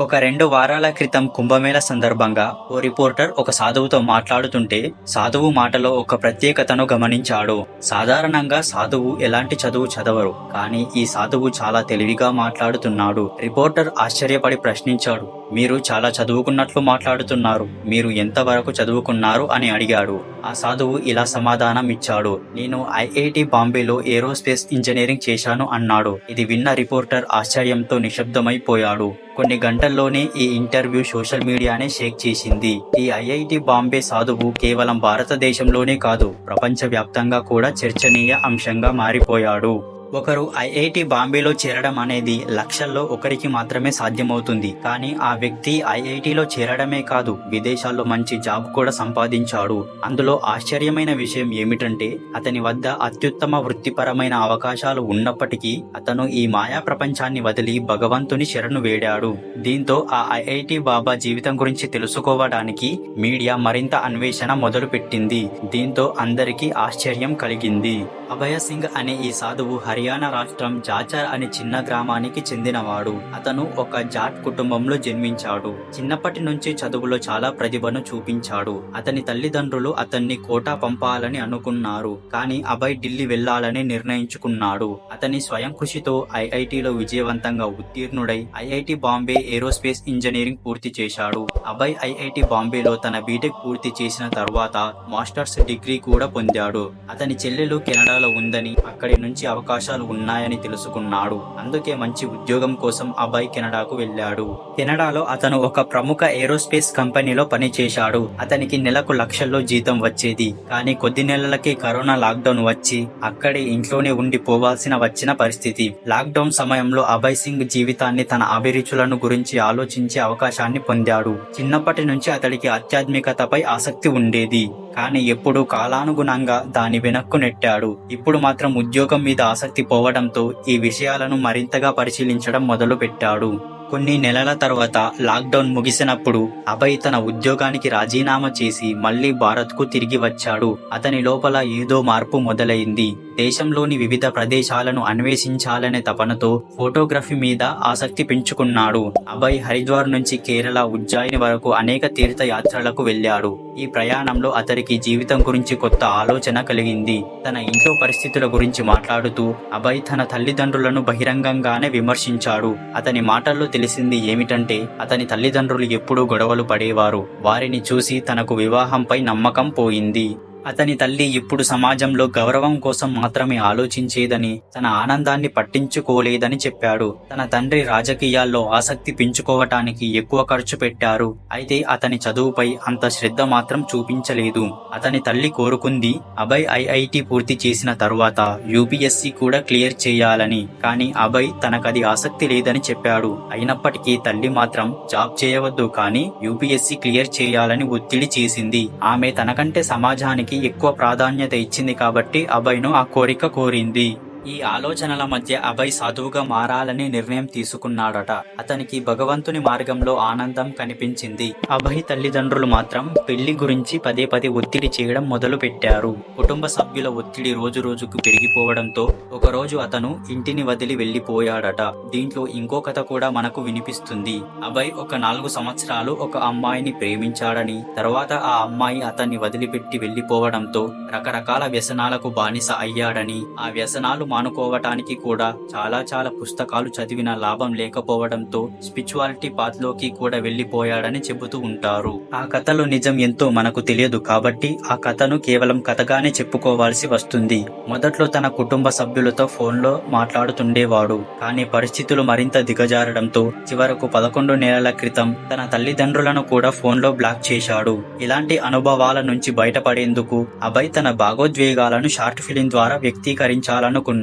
ఒక రెండు వారాల క్రితం కుంభమేళ సందర్భంగా ఓ రిపోర్టర్ ఒక సాధువుతో మాట్లాడుతుంటే సాధువు మాటలో ఒక ప్రత్యేకతను గమనించాడు. సాధారణంగా సాధువు ఎలాంటి చదువు చదవరు కానీ ఈ సాధువు చాలా తెలివిగా మాట్లాడుతున్నాడు. రిపోర్టర్ ఆశ్చర్యపడి ప్రశ్నించాడు. మీరు చాలా చదువుకున్నట్లు మాట్లాడుతున్నారు. మీరు ఎంతవరకు చదువుకున్నారు అని అడిగాడు. ఆ సాధువు ఇలా సమాధానం ఇచ్చాడు నేను ఐఐటి బాంబేలో ఏరోస్పేస్ ఇంజనీరింగ్ చేశాను అన్నాడు. ఇది విన్న రిపోర్టర్ ఆశ్చర్యంతో నిశ్శబ్దమైపోయాడు. కొన్ని గంటల్లోనే ఈ ఇంటర్వ్యూ సోషల్ మీడియానే షేక్ చేసింది. ఈ ఐఐటి బాంబే సాధువు కేవలం భారతదేశంలోనే కాదు ప్రపంచవ్యాప్తంగా కూడా చర్చనీయ అంశంగా మారిపోయాడు. ఒకరు ఐఐటి బాంబేలో చేరడం అనేది లక్షల్లో ఒకరికి మాత్రమే సాధ్యమవుతుంది. కానీ ఆ వ్యక్తి ఐఐటిలో చేరడమే కాదు విదేశాల్లో మంచి జాబ్ కూడా సంపాదించాడు. అందులో ఆశ్చర్యమైన విషయం ఏమిటంటే అతని వద్ద అత్యుత్తమ వృత్తిపరమైన అవకాశాలు ఉన్నప్పటికీ అతను ఈ మాయా ప్రపంచాన్ని వదిలి భగవంతుని శరణు వేడాడు. దీంతో ఆ ఐఐటి బాబా జీవితం గురించి తెలుసుకోవడానికి మీడియా మరింత అన్వేషణ మొదలుపెట్టింది. దీంతో అందరికీ ఆశ్చర్యం కలిగింది. అభయ సింగ్ అనే ఈ సాధువు హరి హర్యానా రాష్ట్రం జాచర్ అనే చిన్న గ్రామానికి చెందినవాడు. అతను ఒక జాట్ కుటుంబంలో జన్మించాడు. చిన్నప్పటి నుంచి చదువులో చాలా ప్రతిభను చూపించాడు. అతని తల్లిదండ్రులు అతన్ని కోటా పంపాలని అనుకున్నారు. కానీ అభయ్ ఢిల్లీ వెళ్ళాలని నిర్ణయించుకున్నాడు. అతని స్వయం కృషితో ఐఐటిలో విజయవంతంగా ఉత్తీర్ణుడై ఐఐటి బాంబే ఏరోస్పేస్ ఇంజనీరింగ్ పూర్తి చేశాడు. అభయ్ ఐఐటి బాంబేలో తన బీటెక్ పూర్తి చేసిన తర్వాత మాస్టర్స్ డిగ్రీ కూడా పొందాడు. అతని చెల్లెలు కెనడాలో ఉందని అక్కడి నుంచి అవకాశం అవకాశాలు ఉన్నాయని తెలుసుకున్నాడు. అందుకే మంచి ఉద్యోగం కోసం అభయ్ కెనడాకు వెళ్ళాడు. కెనడాలో అతను ఒక ప్రముఖ ఏరోస్పేస్ కంపెనీలో పనిచేశాడు. అతనికి నెలకు లక్షల్లో జీతం వచ్చేది. కానీ కొద్ది నెలలకే కరోనా లాక్డౌన్ వచ్చి అక్కడే ఇంట్లోనే ఉండి పోవాల్సిన వచ్చిన పరిస్థితి. లాక్డౌన్ సమయంలో అభయ్ సింగ్ జీవితాన్ని తన అభిరుచులను గురించి ఆలోచించే అవకాశాన్ని పొందాడు. చిన్నప్పటి నుంచి అతడికి ఆధ్యాత్మికతపై ఆసక్తి ఉండేది. కానీ ఎప్పుడూ కాలానుగుణంగా దాని వెనక్కు నెట్టాడు. ఇప్పుడు మాత్రం ఉద్యోగం మీద ఆసక్తి పోవడంతో ఈ విషయాలను మరింతగా పరిశీలించడం మొదలు పెట్టాడు కొన్ని నెలల తర్వాత లాక్డౌన్ ముగిసినప్పుడు అభయ్ తన ఉద్యోగానికి రాజీనామా చేసి మళ్ళీ భారత్కు తిరిగి వచ్చాడు. అతని లోపల ఏదో మార్పు మొదలైంది. దేశంలోని వివిధ ప్రదేశాలను అన్వేషించాలనే తపనతో ఫోటోగ్రఫీ మీద ఆసక్తి పెంచుకున్నాడు. అభయ్ హరిద్వార్ నుంచి కేరళ ఉజ్జాయిని వరకు అనేక తీర్థయాత్రలకు వెళ్ళాడు. ఈ ప్రయాణంలో అతడికి జీవితం గురించి కొత్త ఆలోచన కలిగింది. తన ఇంట్లో పరిస్థితుల గురించి మాట్లాడుతూ అభయ్ తన తల్లిదండ్రులను బహిరంగంగానే విమర్శించాడు. అతని మాటల్లో తెలిసింది ఏమిటంటే అతని తల్లిదండ్రులు ఎప్పుడూ గొడవలు పడేవారు. వారిని చూసి తనకు వివాహంపై నమ్మకం పోయింది. అతని తల్లి ఇప్పుడు సమాజంలో గౌరవం కోసం మాత్రమే ఆలోచించేదని తన ఆనందాన్ని పట్టించుకోలేదని చెప్పాడు. తన తండ్రి రాజకీయాల్లో ఆసక్తి పెంచుకోవటానికి ఎక్కువ ఖర్చు పెట్టారు. అయితే అతని చదువుపై అంత శ్రద్ధ మాత్రం చూపించలేదు. అతని తల్లి కోరుకుంది అభయ్ ఐఐటి పూర్తి చేసిన తరువాత యూపీఎస్సీ కూడా క్లియర్ చేయాలని. కానీ అభయ్ తనకది ఆసక్తి లేదని చెప్పాడు. అయినప్పటికీ తల్లి మాత్రం జాబ్ చేయవద్దు కానీ యూపీఎస్సీ క్లియర్ చేయాలని ఒత్తిడి చేసింది. ఆమె తనకంటే సమాజానికి ఎక్కువ ప్రాధాన్యత ఇచ్చింది కాబట్టి అభయ్ను ఆ కోరిక కోరింది. ఈ ఆలోచనల మధ్య అభయ్ సాధువుగా మారాలని నిర్ణయం తీసుకున్నాడట. అతనికి భగవంతుని మార్గంలో ఆనందం కనిపించింది. అభయ్ తల్లిదండ్రులు మాత్రం పెళ్ళి గురించి పదే పదే ఒత్తిడి చేయడం మొదలు పెట్టారు కుటుంబ సభ్యుల ఒత్తిడి రోజు రోజుకు పెరిగిపోవడంతో ఒకరోజు అతను ఇంటిని వదిలి వెళ్ళిపోయాడట దీంట్లో ఇంకో కథ కూడా మనకు వినిపిస్తుంది. అభయ్ ఒక నాలుగు సంవత్సరాలు ఒక అమ్మాయిని ప్రేమించాడని తర్వాత ఆ అమ్మాయి అతన్ని వదిలిపెట్టి వెళ్ళిపోవడంతో రకరకాల వ్యసనాలకు బానిస అయ్యాడని ఆ వ్యసనాలు మానుకోవటానికి కూడా చాలా చాలా పుస్తకాలు చదివిన లాభం లేకపోవడంతో స్పిరిచువాలిటీ పాత్లోకి కూడా వెళ్ళిపోయాడని చెబుతూ ఉంటారు. ఆ కథలో నిజం ఎంతో మనకు తెలియదు కాబట్టి ఆ కథను కేవలం కథగానే చెప్పుకోవాల్సి వస్తుంది. మొదట్లో తన కుటుంబ సభ్యులతో ఫోన్లో మాట్లాడుతుండేవాడు. కానీ పరిస్థితులు మరింత దిగజారడంతో చివరకు పదకొండు నెలల క్రితం తన తల్లిదండ్రులను కూడా ఫోన్లో బ్లాక్ చేశాడు. ఇలాంటి అనుభవాల నుంచి బయటపడేందుకు అభయ్ తన భాగోద్వేగాలను షార్ట్ ఫిలిం ద్వారా వ్యక్తీకరించాలనుకున్నాడు.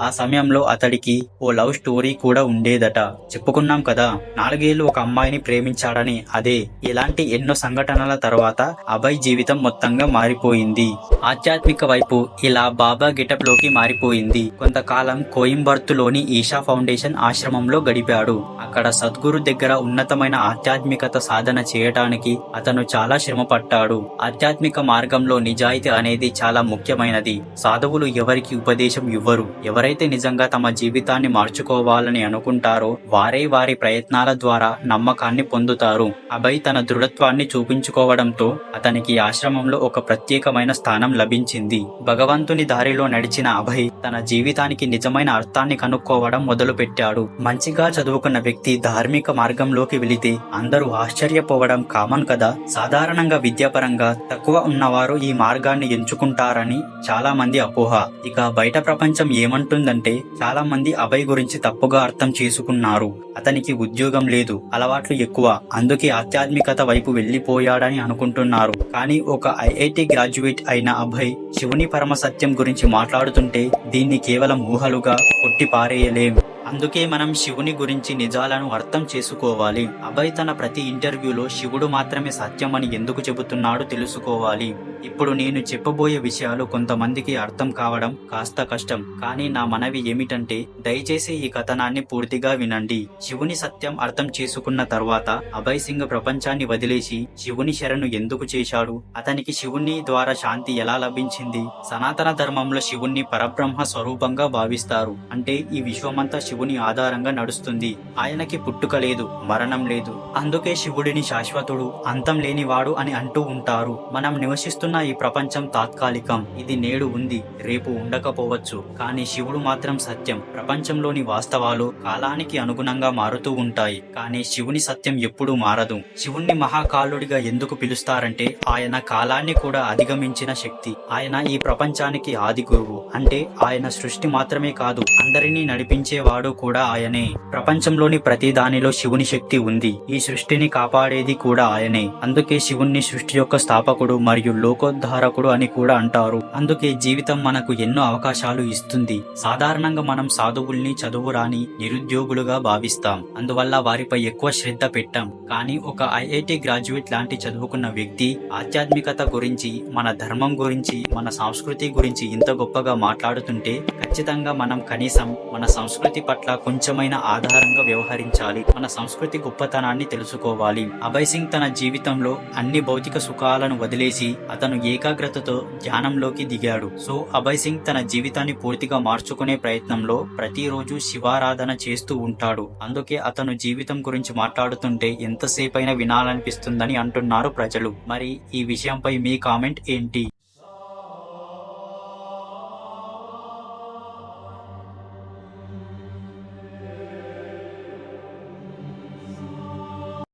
ఆ సమయంలో అతడికి ఓ లవ్ స్టోరీ కూడా ఉండేదట. చెప్పుకున్నాం కదా నాలుగేళ్ళు ఒక అమ్మాయిని ప్రేమించాడని. అదే ఇలాంటి ఎన్నో సంఘటనల తర్వాత అభయ్ జీవితం మొత్తంగా మారిపోయింది. ఆధ్యాత్మిక వైపు ఇలా బాబా గెటప్లోకి మారిపోయింది. కొంతకాలం కోయంబర్తులోని ఈషా ఫౌండేషన్ ఆశ్రమంలో గడిపాడు. అక్కడ సద్గురు దగ్గర ఉన్నతమైన ఆధ్యాత్మికత సాధన చేయటానికి అతను చాలా శ్రమ పట్టాడు ఆధ్యాత్మిక మార్గంలో నిజాయితీ అనేది చాలా ముఖ్యమైనది. సాధువులు ఎవరికి ఉపదేశం ఇవ్వరు. ఎవ్వరు ఎవరైతే నిజంగా తమ జీవితాన్ని మార్చుకోవాలని అనుకుంటారో వారే వారి ప్రయత్నాల ద్వారా నమ్మకాన్ని పొందుతారు. అభయ్ తన దృఢత్వాన్ని చూపించుకోవడంతో అతనికి ఆశ్రమంలో ఒక ప్రత్యేకమైన స్థానం లభించింది. భగవంతుని దారిలో నడిచిన అభయ్ తన జీవితానికి నిజమైన అర్థాన్ని కనుక్కోవడం మొదలుపెట్టాడు. మంచిగా చదువుకున్న వ్యక్తి ధార్మిక మార్గంలోకి వెళితే అందరూ ఆశ్చర్యపోవడం కామన్ కదా. సాధారణంగా విద్యాపరంగా తక్కువ ఉన్నవారు ఈ మార్గాన్ని ఎంచుకుంటారని చాలా మంది అపోహ. ఇక బయట ప్రపంచం ఏమంటుందంటే చాలా మంది అభయ్ గురించి తప్పుగా అర్థం చేసుకున్నారు. అతనికి ఉద్యోగం లేదు అలవాట్లు ఎక్కువ. అందుకే ఆధ్యాత్మికత వైపు వెళ్ళిపోయాడని అనుకుంటున్నారు. కానీ ఒక ఐఐటి గ్రాడ్యుయేట్ అయిన అభయ్ శివుని పరమ సత్యం గురించి మాట్లాడుతుంటే దీన్ని కేవలం ఊహలుగా కొట్టి పారేయలేం అందుకే మనం శివుని గురించి నిజాలను అర్థం చేసుకోవాలి. అభయ్ తన ప్రతి ఇంటర్వ్యూలో శివుడు మాత్రమే సత్యమని ఎందుకు చెబుతున్నాడో తెలుసుకోవాలి. ఇప్పుడు నేను చెప్పబోయే విషయాలు కొంతమందికి అర్థం కావడం కాస్త కష్టం. కానీ నా మనవి ఏమిటంటే దయచేసి ఈ కథనాన్ని పూర్తిగా వినండి. శివుని సత్యం అర్థం చేసుకున్న తర్వాత అభయ్ సింగ్ ప్రపంచాన్ని వదిలేసి శివుని శరణు ఎందుకు చేశాడు? అతనికి శివుని ద్వారా శాంతి ఎలా లభించింది? సనాతన ధర్మంలో శివుణ్ణి పరబ్రహ్మ స్వరూపంగా భావిస్తారు. అంటే ఈ విశ్వమంతా శివుని ఆధారంగా నడుస్తుంది. ఆయనకి పుట్టుక లేదు మరణం లేదు. అందుకే శివుడిని శాశ్వతుడు అంతం లేనివాడు అని అంటూ ఉంటారు. మనం నివసిస్తున్న ఈ ప్రపంచం తాత్కాలికం. ఇది నేడు ఉంది రేపు ఉండకపోవచ్చు. కానీ శివుడు మాత్రం సత్యం. ప్రపంచంలోని వాస్తవాలు కాలానికి అనుగుణంగా మారుతూ ఉంటాయి. కానీ శివుని సత్యం ఎప్పుడూ మారదు. శివుణ్ణి మహాకాలుడిగా ఎందుకు పిలుస్తారంటే ఆయన కాలాన్ని కూడా అధిగమించిన శక్తి. ఆయన ఈ ప్రపంచానికి ఆది గురువు. అంటే ఆయన సృష్టి మాత్రమే కాదు అందరినీ నడిపించేవాడు కూడా ఆయనే. ప్రపంచంలోని ప్రతి దానిలో శివుని శక్తి ఉంది. ఈ సృష్టిని కాపాడేది కూడా ఆయనే. అందుకే శివుణ్ణి సృష్టి యొక్క స్థాపకుడు మరియు లోకోద్ధారకుడు అని కూడా అంటారు. అందుకే జీవితం మనకు ఎన్నో అవకాశాలు ఇస్తుంది. సాధారణంగా మనం సాధువుల్ని చదువురాని నిరుద్యోగులుగా భావిస్తాం. అందువల్ల వారిపై ఎక్కువ శ్రద్ధ పెట్టాం. కానీ ఒక ఐఐటి గ్రాడ్యుయేట్ లాంటి చదువుకున్న వ్యక్తి ఆధ్యాత్మికత గురించి మన ధర్మం గురించి మన సంస్కృతి గురించి ఇంత గొప్పగా మాట్లాడుతుంటే ఖచ్చితంగా మనం కనీసం మన సంస్కృతి పట్ల కొంచెమైన ఆధారంగా వ్యవహరించాలి. మన సంస్కృతి గొప్పతనాన్ని తెలుసుకోవాలి. అభయ్ సింగ్ తన జీవితంలో అన్ని భౌతిక సుఖాలను వదిలేసి అతను ఏకాగ్రతతో ధ్యానంలోకి దిగాడు. సో అభయ్ సింగ్ తన జీవితాన్ని పూర్తిగా మార్చుకునే ప్రయత్నంలో ప్రతిరోజు శివారాధన చేస్తూ ఉంటాడు. అందుకే అతను జీవితం గురించి మాట్లాడుతుంటే ఎంతసేపైనా వినాలనిపిస్తుందని అంటున్నారు ప్రజలు. మరి ఈ విషయంపై మీ కామెంట్ ఏంటి?